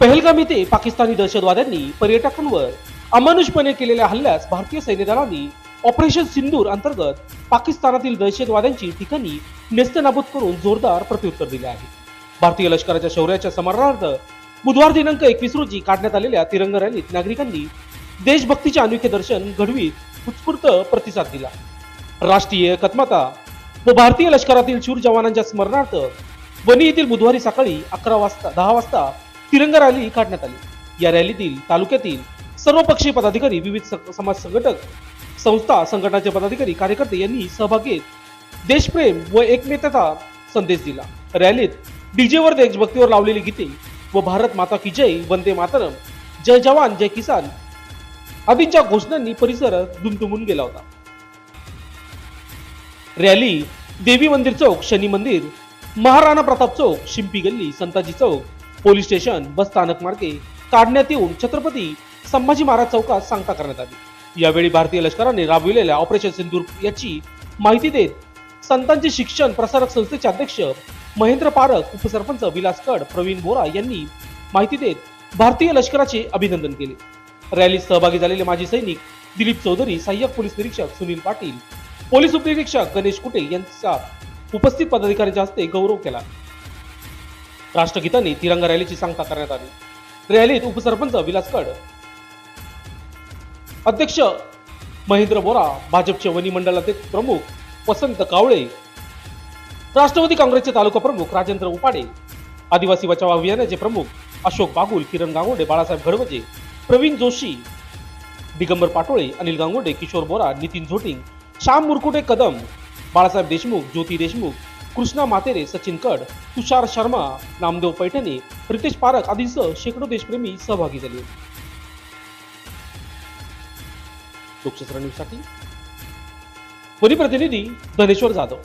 पहलगाम येथे पाकिस्तानी दहशतवाद्यांनी पर्यटकांवर अमानुषपणे केलेल्या हल्ल्यास भारतीय सैन्य दलांनी ऑपरेशन सिंदूर अंतर्गत पाकिस्तानातील दहशतवाद्यांची ठिकाणी नेस्तनाबूत करून जोरदार प्रत्युत्तर दिले आहे. भारतीय लष्कराच्या शौर्याच्या स्मरणार्थ बुधवार दिनांक एकवीस रोजी काढण्यात आलेल्या तिरंग रॅलीत नागरिकांनी देशभक्तीचे अनोखे दर्शन घडवीत उत्स्फूर्त प्रतिसाद दिला. राष्ट्रीय एकात्मता व भारतीय लष्करातील शूर जवानांच्या स्मरणार्थ वणी येथील बुधवारी सकाळी अकरा वाजता दहा वाजता तिरंगा रॅली काढण्यात आली. या रॅलीतील तालुक्यातील सर्व पक्षीय पदाधिकारी विविध स- समाज संघटक संस्था संघटनाचे पदाधिकारी कार्यकर्ते यांनी सहभाग घेत देशप्रेम व एकमेकाचा संदेश दिला. रॅलीत डीजेवर देशभक्तीवर लावलेली गीते व भारत माता की जय वंदे मातरम जय जवान जय किसान आदींच्या घोषणांनी परिसर दुमदुमून गेला होता. रॅली देवी मंदिर चौक शनी मंदिर Maharana Pratap Chowk Shimpi Galli Santaji Chowk police station bus स्थानक मार्गे काढण्यात येऊन छत्रपती संभाजी महाराज चौकात सांगता करण्यात आली. यावेळी भारतीय लष्कराने राबविलेल्या ऑपरेशन सिंदूर याची माहिती देत संतांचे शिक्षण प्रसारक संस्थेचे अध्यक्ष महेंद्र पारख उपसरपंच विलास कड प्रवीण बोरा यांनी माहिती देत भारतीय लष्कराचे अभिनंदन केले. रॅलीत सहभागी झालेले माजी सैनिक दिलीप चौधरी सहाय्यक पोलीस निरीक्षक सुनील पाटील पोलीस उपनिरीक्षक गणेश कुटे यांचा उपस्थित पदाधिकाऱ्यांच्या हस्ते गौरव केला. राष्ट्रगीतांनी तिरंगा रॅलीची सांगता करण्यात आली. रॅलीत उपसरपंच विलास कड अध्यक्ष महेंद्र बोरा भाजपचे वनी मंडळाचे प्रमुख वसंत कावळे राष्ट्रवादी काँग्रेसचे तालुका प्रमुख राजेंद्र उपाडे आदिवासी बचाव अभियानाचे प्रमुख अशोक बागुल किरण गांगोडे बाळासाहेब घडवजे प्रवीण जोशी दिगंबर पाटोळे अनिल गांगोडे किशोर बोरा नितीन झोटिंग श्याम मुरकुटे कदम बाळासाहेब देशमुख ज्योती देशमुख कृष्णा मातेरे सचिन कड तुषार शर्मा नामदेव पैठणे रितेश पारख आदीसह शेकडो देशप्रेमी सहभागी झाले लोकशास्त्र न्यूजसाठी प्रतिनिधी धनेश्वर जाधव.